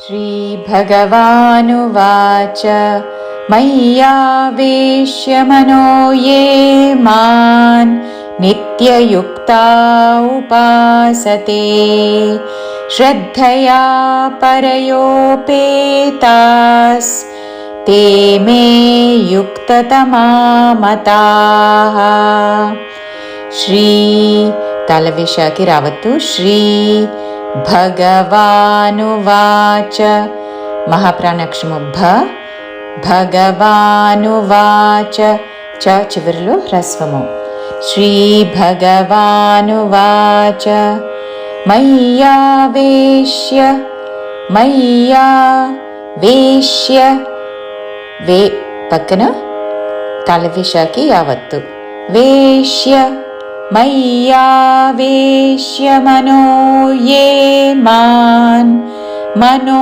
श्रीभगवानुवाच। मय्यावेश्य मनो ये मान् नित्ययुक्ता उपासते। श्रद्धया परयोपेतास् ते मे युक्ततमा मताः श्री तालविशाखि रावतु श्री भगवानुवाच महाप्राणक्षमु भ भगवानुवाच च चिवरिलो ह्रस्वमु श्रीभगवानुवाच मय्यावेश्य मय्या वेश्य वे पक्कन तालविशाखि यावत्तु वेश्य मय्यावेश्य मनो ये मान्। मनो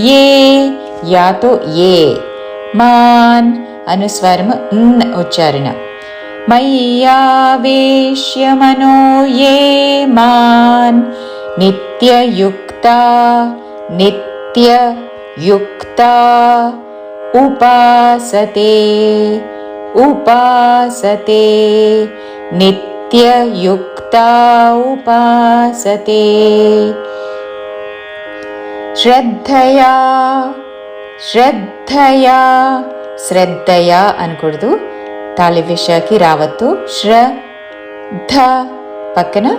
ये यातो ये मान्। अनुस्वारम् न उच्चारण। मय्यावेश्य मनो ये मान्। नित्ययुक्ता नित्ययुक्ता उपासते उपासते नित्ययुक्ता उपासते। శ్రద్ధయా శ్రద్ధయా శ్రద్ధయా అనకూడదు. తాళివిషకి రావద్దు. శ్రద్ధ పక్కన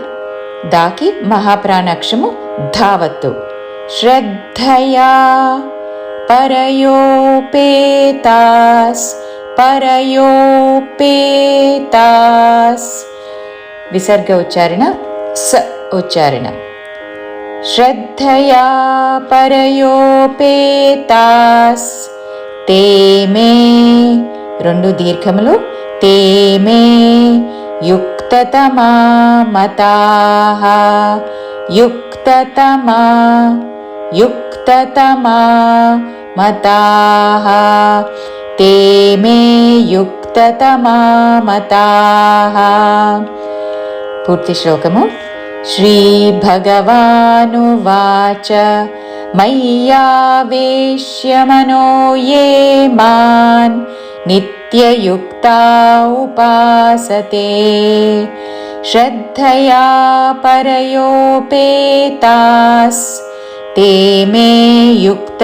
దాకి మహాప్రాణాక్షము ధావద్దు. శ్రద్ధయా పరయోపేతాస్ పరయోపేతాస్. విసర్గ ఉచ్చారణ స ఉచ్చారణ శ్రద్ధయా పరయోపేతాస్. తేమే రెండు దీర్ఘములు. తేమే యుక్తతమా మతాహ యుక్తతమా యుక్తతమా మతాహ ते मे युक्ततमा मताः पूर्तिश्लोकमु। श्रीभगवानुवाच मय्यावेश्य मनो ये मान् नित्ययुक्ता उपासते। श्रद्धया परयोपेतास् ते मे युक्त